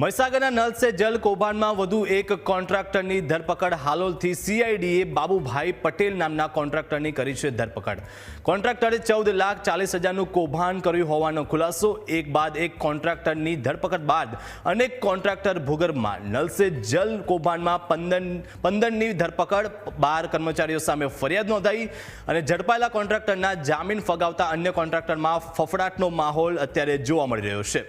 મહીસાગરના null સે જલ કૌભાંડમાં વધુ એક કોન્ટ્રાક્ટરની ધરપકડ. હાલોલથી સીઆઈડીએ બાબુભાઈ પટેલ નામના કોન્ટ્રાક્ટરની કરી છે ધરપકડ. કોન્ટ્રાક્ટરે ચૌદ લાખ ચાલીસ હજારનું કૌભાંડ કર્યું હોવાનો ખુલાસો. એક બાદ એક કોન્ટ્રાક્ટરની ધરપકડ બાદ અનેક કોન્ટ્રાક્ટર ભૂગર્ભમાં નલ સે જલ કૌભાંડમાં પંદર પંદરની ધરપકડ. બાર કર્મચારીઓ સામે ફરિયાદ નોંધાઈ અને ઝડપાયેલા કોન્ટ્રાક્ટરના જામીન ફગાવતા અન્ય કોન્ટ્રાક્ટરમાં ફફડાટનો માહોલ અત્યારે જોવા મળી રહ્યો છે.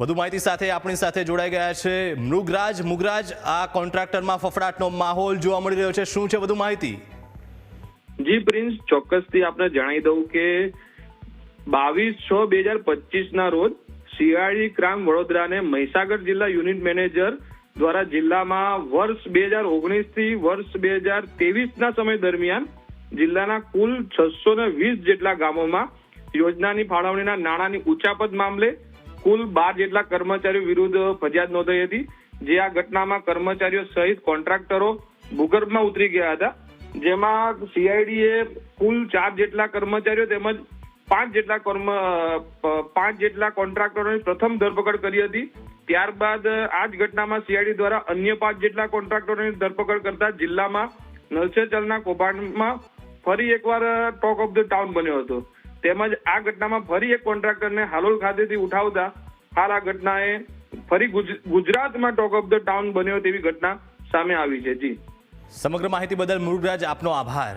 વધુ માહિતી સાથે આપણી સાથે જોડાઈ ગયા છે મૃગરાજ. મુગરાજ, આ કોન્ટ્રાક્ટરમાં ફફડાટનો માહોલ જોવા મળી રહ્યો છે. શું છે વધુ માહિતી? જી પ્રિન્સ, ચોક્કસથી આપણે જણાવી દઉં કે બાવીસ છ બે હજાર પચીસ ના રોજ શિયાળી ક્રાઇમ વડોદરાને મહીસાગર જિલ્લા યુનિટ મેનેજર દ્વારા જિલ્લામાં વર્ષ બે હજાર ઓગણીસથી વર્ષ બે હજાર ત્રેવીસ ના સમય દરમિયાન જિલ્લાના કુલ છસો ને વીસ જેટલા ગામોમાં યોજનાની ફાળવણીના નાણાંની ઉચાપત મામલે કુલ બાર જેટલા કર્મચારીઓ વિરુદ્ધ ફરિયાદ નોંધાઈ હતી, જે આ ઘટનામાં કર્મચારીઓ સહિત કોન્ટ્રાક્ટરો ભૂગર્ભમાં ઉતરી ગયા હતા. જેમાં સીઆઈડીએ કુલ ચાર જેટલા કર્મચારીઓ તેમજ પાંચ જેટલા કર્મ પાંચ જેટલા કોન્ટ્રાક્ટરોની પ્રથમ ધરપકડ કરી હતી. ત્યારબાદ આ જ ઘટનામાં સીઆઈડી દ્વારા અન્ય પાંચ જેટલા કોન્ટ્રાક્ટરોની ધરપકડ કરતા જિલ્લામાં નલસેચલના કૌભાંડમાં ફરી એકવાર ટોક ઓફ ધ ટાઉન બન્યો હતો. તેમજ આ ઘટનામાં ફરી એક કોન્ટ્રાક્ટરને હાલોલ ખાતેથી ઉઠાવતા હાલ આ ઘટનાએ ફરી ગુજરાતમાં ટોક ઓફ ધ ટાઉન બન્યો તેવી ઘટના સામે આવી છે. જી. સમગ્ર માહિતી બદલ મૃગરાજ આપનો આભાર.